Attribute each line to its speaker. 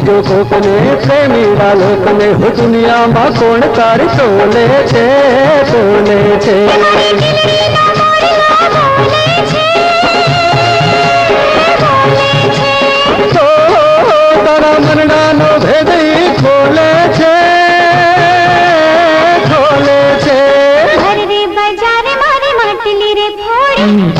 Speaker 1: જો કોકને પ્રેમી બાલકને હું દુનિયામાં કોણ તારી તોલે છે તોલે છે? Thank you.